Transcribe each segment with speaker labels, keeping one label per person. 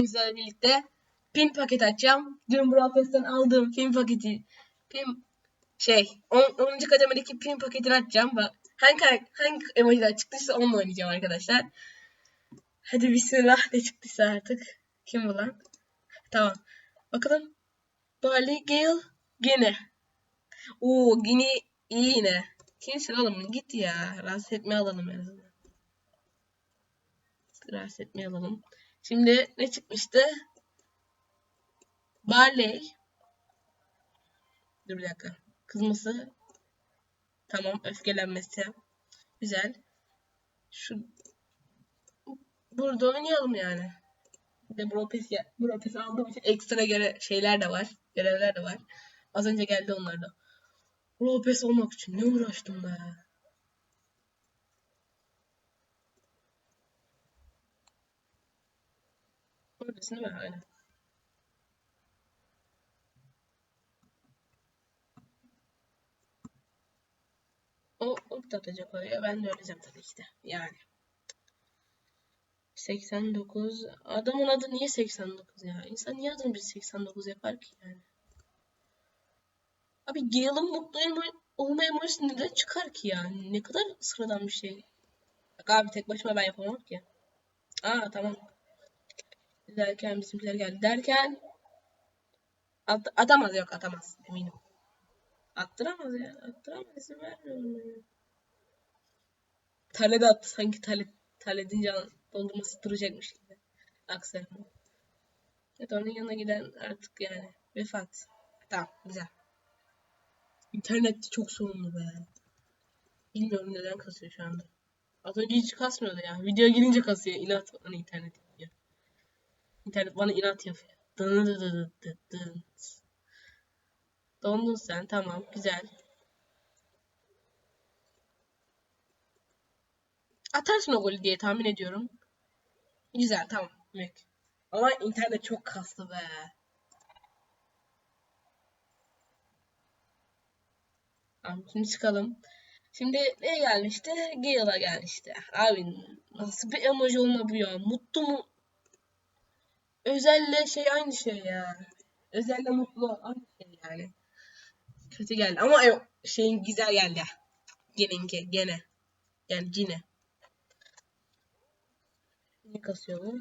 Speaker 1: Sizlerle birlikte pin paket açacağım. Dün Brawl Pass'ten aldığım pin paketi pin şey 10. 10. kademedeki pin paketini açacağım. Bak hangi hangi emojiler çıktıysa onunla oynayacağım arkadaşlar. Hadi bismillah ne çıktıysa artık. Kim bu lan? Tamam. Bakalım. Barley Gale gene. Oo yine iyi yine. Kimsin oğlum? Git ya. Rahatsız etmeye alalım en azından. Rahatsız etmeye alalım. Şimdi ne çıkmıştı? Barley. Dur bir dakika. Kızması. Tamam. Öfkelenmesi. Güzel. Şu burada oynayalım yani. Bir de Bropes, Bropes aldığım için ekstra göre şeyler de var. Görevler de var. Az önce geldi onlar da. Bropes olmak için ne uğraştım be. Oradasın değil mi? Aynen. O da atacak oraya. Ben de öleceğim tabii ki de. Yani. 89. Adamın adı niye 89 ya? İnsan niye adını bir 89 yapar ki yani? Abi Gale'ın mutlu olma emojisi neden çıkar ki yani? Ne kadar sıradan bir şey. Bak abi tek başıma ben yapamam ki. Aa tamam. Derken bizimkiler geldi derken at atamaz yok atamaz eminim. Attıramaz ya. Attıramaz izin vermiyorum ya. Tale attı sanki tale, tale deyince dondurması duracakmış gibi. Aksanı. Evet onun yanına giden artık yani vefat. Tamam güzel. İnternet çok sorunlu be. Bilmiyorum neden kasıyor şu anda. Az önce hiç kasmıyordu ya. Video girince kasıyor. İnat bana internet. İnternet bana inat yapıyor. Dın. Dondun sen tamam güzel. Atarsın o golü diye tahmin ediyorum. Güzel tamam. Mük. Ama internet çok kastı be. Tamam şimdi çıkalım. Şimdi ne gelmişti? Gale'a gelmişti. Abi nasıl bir emoji olabiliyor? Mutlu mu? Özelle şey aynı şey ya. Özelle mutlu aynı şey yani. Kötü geldi ama e, şeyin güzel geldi. Geninki gene. Yani cine. Ne kasıyor?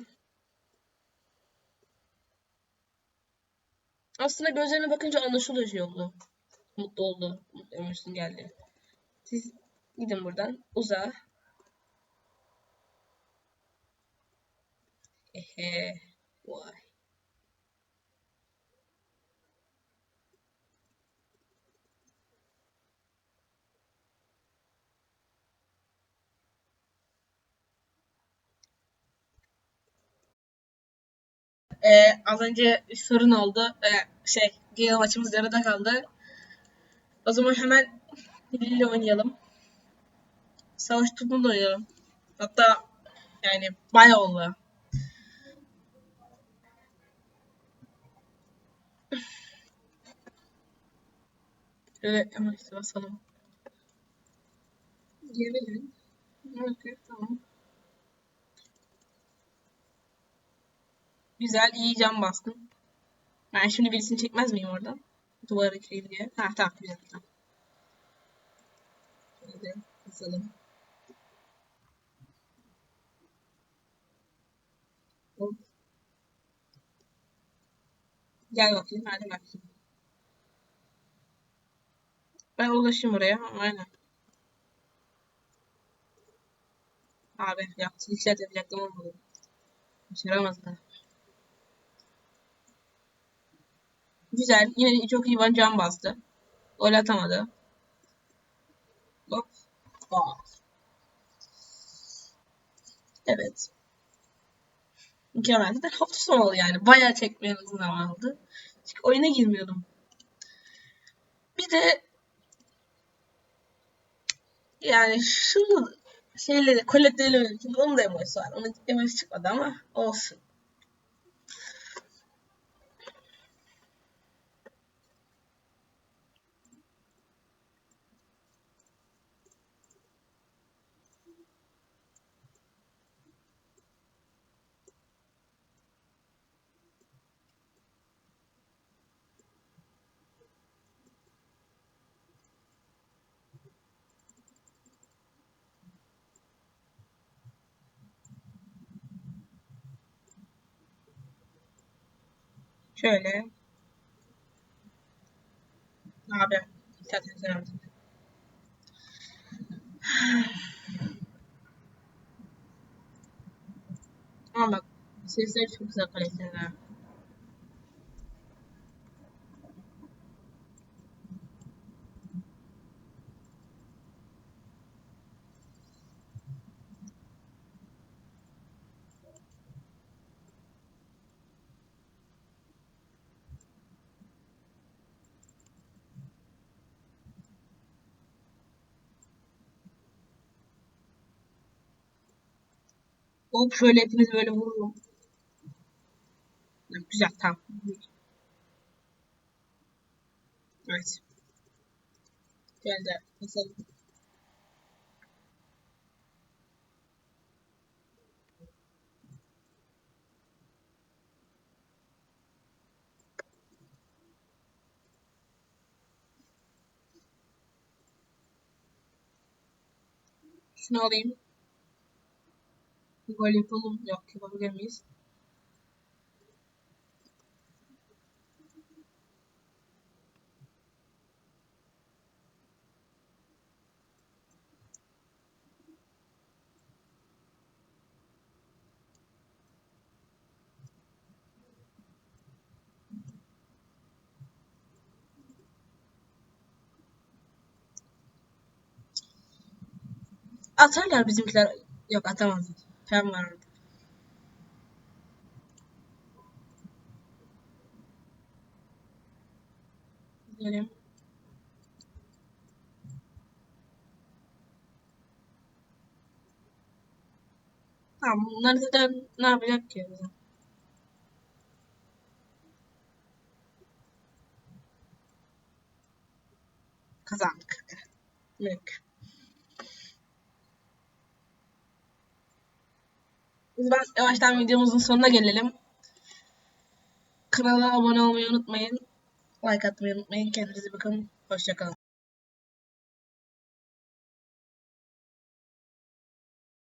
Speaker 1: Aslında gözlerine bakınca anlaşılıyor şey oldu. Mutlu oldu. Mutlu emojisi geldi. Siz gidin buradan. Uza. Ehe. Vay. Ee, az önce sorun oldu. Ee, şey, diğer maçımız yarıda kaldı. O zaman hemen biriyle oynayalım. Savaş topunu da oynayalım. Hatta yani bayağı oldu. Şöyle işte basalım. Gelelim. Okay, tamam. Güzel, iyi cam bastım. Ben şimdi birisini çekmez miyim oradan? Duvara gireyim diye. Ha tamam güzel tamam. Şöyle basalım. Hop. Gel bakayım hadi bakayım. Ben ulaşayım oraya. Aynen. Abi yaptım. İşaret yapacaktım olmadı. Başaramazlar. Güzel. Yine çok iyi Van can bastı. Gol atamadı. Hop. Aa. Evet. Mükemmel. Zaten hafta sonu oldu yani. Bayağı çekmeye uzun zaman aldı. Çünkü oyuna girmiyordum. Bir de yani şunu şeyleri oynadım. Çünkü onun da emojisi var. Onun emojisi çıkmadı ama olsun. Şöyle. Abi. Zaten sen Ama bak sesleri çok güzel karakterler. Hop şöyle hepinizi böyle vururum. Güzel tamam. Evet. Geldi. Basalım. Şunu alayım. Bir gol yapalım. Yok yapabilir miyiz? Atarlar bizimkiler. Yok atamazlar. Fen var orada. Gidelim. Tamam bunlar zaten ne yapacak ki bize? Kazandık. Mük. Biz ben yavaştan videomuzun sonuna gelelim. Kanala abone olmayı unutmayın. Like atmayı unutmayın. Kendinize bakın. Hoşçakalın.